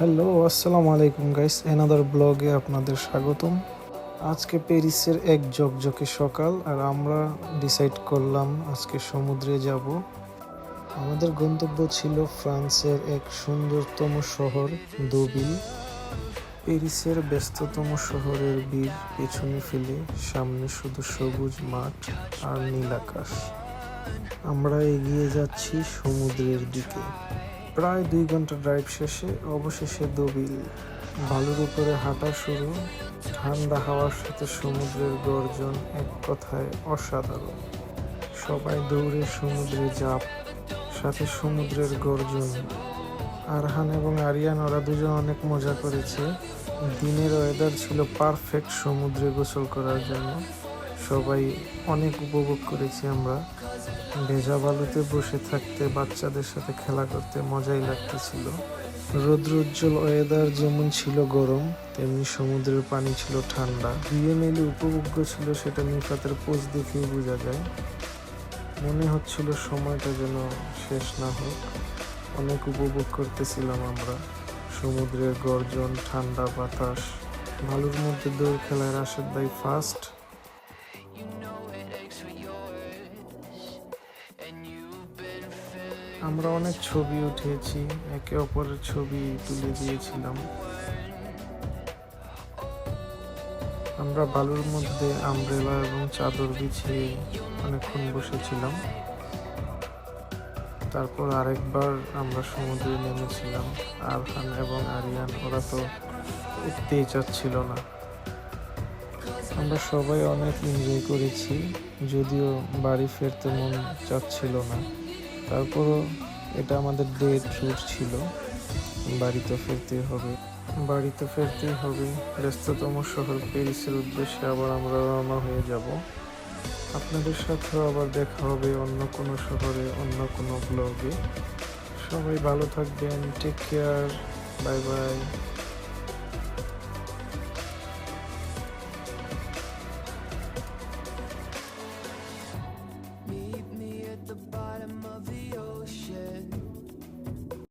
Hello আসসালামু আলাইকুম guys another ব্লগে আপনাদের স্বাগতম। আজকে প্যারিসের এক জকজকে সকাল, আর আমরা ডিসাইড করলাম আজকে সমুদ্রে যাব। আমাদের গন্তব্য ছিল ফ্রান্সের এক সুন্দরতম শহর, দোবিল। প্যারিসের ব্যস্ততম শহরের বীর পেছনে ফেলে সামনে শুধু সবুজ মাঠ আর নীল আকাশ। আমরা এগিয়ে যাচ্ছি সমুদ্রের দিকে। প্রায় দুই ঘণ্টা ড্রাইভ শেষে অবশেষে দবিল। বালুর উপরে হাঁটা শুরু, ঠান্ডা হাওয়ার সাথে সমুদ্রের গর্জন এক কথায় অসাধারণ। সবাই দৌড়ে সমুদ্রে জাপ সাথে সমুদ্রের গর্জন। আরহান এবং আরিয়ান, ওরা দুজন অনেক মজা করেছে। দিনের ওয়েদার ছিল পারফেক্ট সমুদ্রে গোসল করার জন্য। সবাই অনেক উপভোগ করেছি আমরা। ভেজা বালুতে বসে থাকতে, বাচ্চাদের সাথে খেলা করতে মজাই লাগতেছিল। রৌদ্রোজ্জ্বল ওয়েদার যেমন ছিল গরম, তেমনি সমুদ্রের পানি ছিল ঠান্ডা। দুয়ে মেলে উপভোগ্য ছিল সেটা নিফাতের পোজ দেখেই বোঝা যায়। মনে হচ্ছিল সময়টা যেন শেষ না হোক। অনেক উপভোগ করতেছিলাম আমরা। সমুদ্রের গর্জন, ঠান্ডা বাতাস, ভালুর মধ্যে দৌড় খেলায় রাশেদ ভাই ফার্স্ট আমরা অনেক ছবি উঠিয়েছি, একে অপরের ছবি তুলে দিয়েছিলাম। আমরা বালুর মধ্যে আমব্রেলা এবং চাদর বিছিয়ে অনেকক্ষণ বসেছিলাম। তারপর আরেকবার আমরা সমুদ্রে নেমেছিলাম, আরহান এবং আরিয়ান, ওরা তো উঠতেই চাচ্ছিল না। আমরা সবাই অনেক এনজয় করেছি, যদিও বাড়ি ফেরতে মন চাচ্ছিল না। তারপরও এটা আমাদের ডে ট্যুর ছিল। বাড়িতে ফিরতেই হবে। বাড়িতে ফিরতেই হবে। ব্যস্ততম শহর প্যারিসের উদ্দেশ্যে আবার আমরা রওনা হয়ে যাব। আপনাদের সাথেও আবার দেখা হবে অন্য কোনো শহরে, অন্য কোনো ব্লগে সবাই ভালো থাকবেন। Take care bye bye